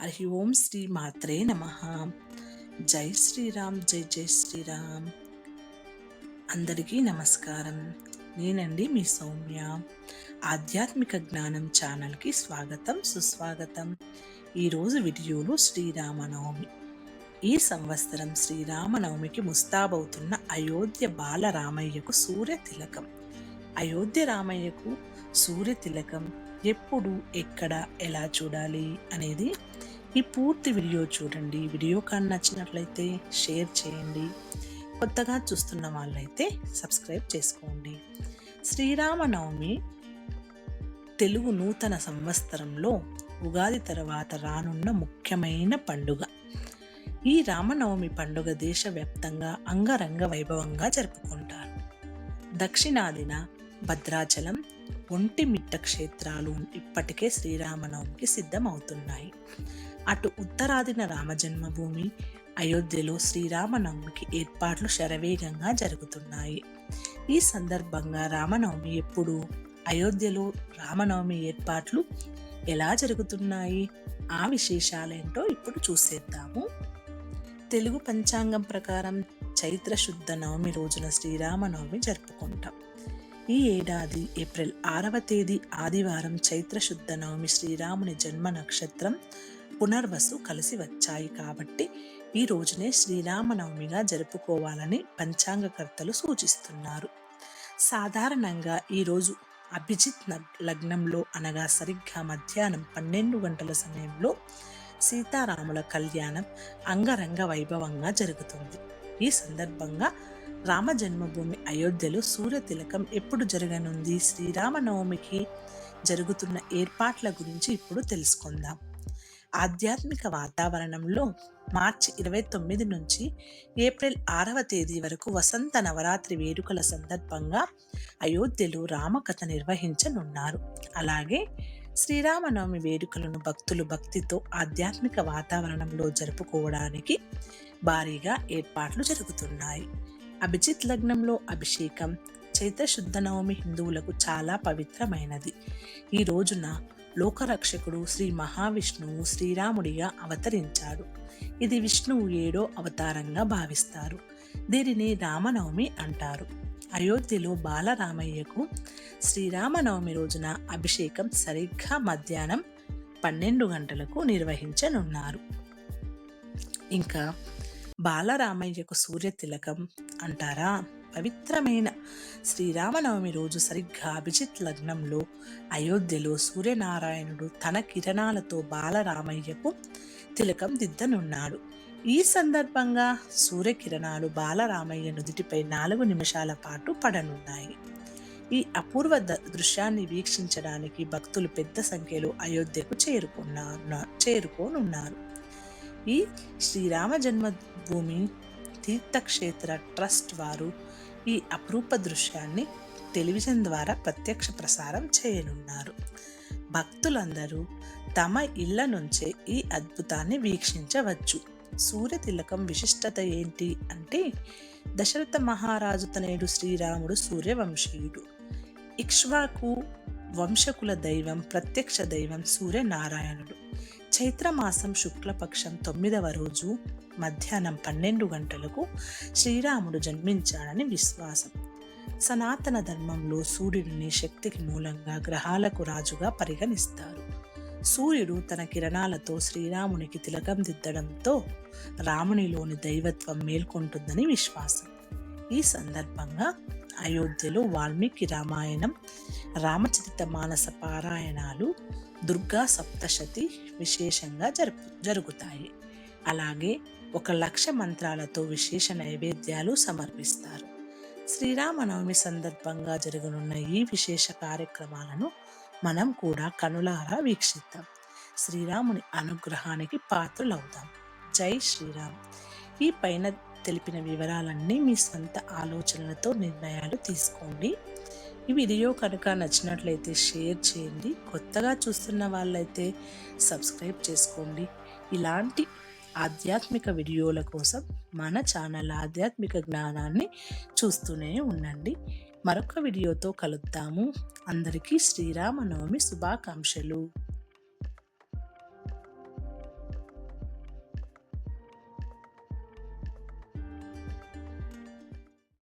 హరి ఓం శ్రీ మాత్రే నమ. జై శ్రీరామ్ జై జై శ్రీరామ్. అందరికీ నమస్కారం. నేనండి మీ సౌమ్య. ఆధ్యాత్మిక జ్ఞానం ఛానల్కి స్వాగతం సుస్వాగతం. ఈరోజు వీడియోలో శ్రీరామనవమి. ఈ సంవత్సరం శ్రీరామనవమికి ముస్తాబవుతున్న అయోధ్య బాలరామయ్యకు సూర్య తిలకం అయోధ్య రామయ్యకు సూర్య తిలకం ఎప్పుడు ఎక్కడ ఎలా చూడాలి అనేది ఈ పూర్తి వీడియో చూడండి. వీడియో కానీ నచ్చినట్లయితే షేర్ చేయండి. కొత్తగా చూస్తున్న వాళ్ళైతే సబ్స్క్రైబ్ చేసుకోండి. శ్రీరామనవమి తెలుగు నూతన సంవత్సరంలో ఉగాది తర్వాత రానున్న ముఖ్యమైన పండుగ. ఈ రామనవమి పండుగ దేశవ్యాప్తంగా అంగరంగ వైభవంగా జరుపుకుంటారు. దక్షిణాదిన భద్రాచలం ఒంటిమిట్ట క్షేత్రాలు ఇప్పటికే శ్రీరామనవమికి సిద్ధమవుతున్నాయి. అటు ఉత్తరాదిన రామజన్మభూమి అయోధ్యలో శ్రీరామనవమికి ఏర్పాట్లు శరవేగంగా జరుగుతున్నాయి. ఈ సందర్భంగా రామనవమి ఎప్పుడు అయోధ్యలో రామనవమి ఏర్పాట్లు ఎలా జరుగుతున్నాయి ఆ విశేషాలేంటో ఇప్పుడు చూసేద్దాము. తెలుగు పంచాంగం ప్రకారం చైత్ర శుద్ధ నవమి రోజున శ్రీరామనవమి జరుపుకుంటాం. ఈ ఏడాది ఏప్రిల్ ఆరవ తేదీ ఆదివారం చైత్రశుద్ధ నవమి శ్రీరాముని జన్మ నక్షత్రం పునర్వసు కలిసి వచ్చాయి కాబట్టి ఈ రోజునే శ్రీరామనవమిగా జరుపుకోవాలని పంచాంగకర్తలు సూచిస్తున్నారు. సాధారణంగా ఈరోజు అభిజిత్ లగ్నంలో అనగా సరిగ్గా మధ్యాహ్నం పన్నెండు గంటల సమయంలో సీతారాముల కళ్యాణం అంగరంగ వైభవంగా జరుగుతుంది. ఈ సందర్భంగా రామ జన్మభూమి అయోధ్యలో సూర్య తిలకం ఎప్పుడు జరగనుంది? శ్రీరామనవమికి జరుగుతున్న ఏర్పాట్ల గురించి ఇప్పుడు తెలుసుకుందాం. ఆధ్యాత్మిక వాతావరణంలో మార్చి ఇరవై తొమ్మిది నుంచి ఏప్రిల్ ఆరవ తేదీ వరకు వసంత నవరాత్రి వేడుకల సందర్భంగా అయోధ్యలో రామకథ నిర్వహించనున్నారు. అలాగే శ్రీరామనవమి వేడుకలను భక్తులు భక్తితో ఆధ్యాత్మిక వాతావరణంలో జరుపుకోవడానికి భారీగా ఏర్పాట్లు జరుగుతున్నాయి. అభిజిత్ లగ్నంలో అభిషేకం చైత్ర శుద్ధ నవమి హిందువులకు చాలా పవిత్రమైనది. ఈ రోజున లోకరక్షకుడు శ్రీ మహావిష్ణువు శ్రీరాముడిగా అవతరించాడు. ఇది విష్ణువు ఏడో అవతారంగా భావిస్తారు. దీనిని రామనవమి అంటారు. అయోధ్యలో బాలరామయ్యకు శ్రీరామనవమి రోజున అభిషేకం సరిగ్గా మధ్యాహ్నం పన్నెండు గంటలకు నిర్వహించనున్నారు. ఇంకా బాలరామయ్యకు సూర్య తిలకం అంటారా? పవిత్రమైన శ్రీరామనవమి రోజు సరిగ్గా అభిజిత్ లగ్నంలో అయోధ్యలో సూర్యనారాయణుడు తన కిరణాలతో బాలరామయ్యకు తిలకం దిద్దనున్నాడు. ఈ సందర్భంగా సూర్యకిరణాలు బాలరామయ్య నుదిటిపై నాలుగు నిమిషాల పాటు పడనున్నాయి. ఈ అపూర్వ దృశ్యాన్ని వీక్షించడానికి భక్తులు పెద్ద సంఖ్యలో అయోధ్యకు చేరుకున్నారు చేరుకోనున్నారు. ఈ శ్రీరామ జన్మభూమి తీర్థక్షేత్ర ట్రస్ట్ వారు ఈ అపరూప దృశ్యాన్ని టెలివిజన్ ద్వారా ప్రత్యక్ష ప్రసారం చేయనున్నారు. భక్తులందరూ తమ ఇళ్ళ నుంచే ఈ అద్భుతాన్ని వీక్షించవచ్చు. సూర్యతిలకం విశిష్టత ఏంటి అంటే దశరథ మహారాజు తనేడు శ్రీరాముడు సూర్యవంశీయుడు. ఇక్ష్వాకు వంశకుల దైవం ప్రత్యక్ష దైవం సూర్యనారాయణుడు. చైత్రమాసం శుక్లపక్షం తొమ్మిదవ రోజు మధ్యాహ్నం పన్నెండు గంటలకు శ్రీరాముడు జన్మించాడని విశ్వాసం. సనాతన ధర్మంలో సూర్యుడిని శక్తికి మూలంగా గ్రహాలకు రాజుగా పరిగణిస్తారు. సూర్యుడు తన కిరణాలతో శ్రీరామునికి తిలకం దిద్దడంతో రామునిలోని దైవత్వం మేల్కొంటుందని విశ్వాసం. ఈ సందర్భంగా అయోధ్యలో వాల్మీకి రామాయణం రామచరిత మానస పారాయణాలు దుర్గా సప్తశతి విశేషంగా జరుపు జరుగుతాయి. అలాగే ఒక లక్ష మంత్రాలతో విశేష నైవేద్యాలు సమర్పిస్తారు. శ్రీరామనవమి సందర్భంగా జరగనున్న ఈ విశేష కార్యక్రమాలను మనం కూడా కనులారా వీక్షిద్దాం. శ్రీరాముని అనుగ్రహానికి పాత్రులవుదాం. జై శ్రీరామ్. ఈ పైన తెలిపిన వివరాలన్నీ మీ సొంత ఆలోచనలతో నిర్ణయాలు తీసుకోండి. ఈ వీడియో కనుక నచ్చినట్లయితే షేర్ చేయండి. కొత్తగా చూస్తున్న వాళ్ళైతే సబ్స్క్రైబ్ చేసుకోండి. ఇలాంటి ఆధ్యాత్మిక వీడియోల కోసం మన ఛానల్ ఆధ్యాత్మిక జ్ఞానాన్ని చూస్తూనే ఉండండి. మరొక వీడియోతో కలుద్దాము. అందరికీ శ్రీరామనవమి శుభాకాంక్షలు.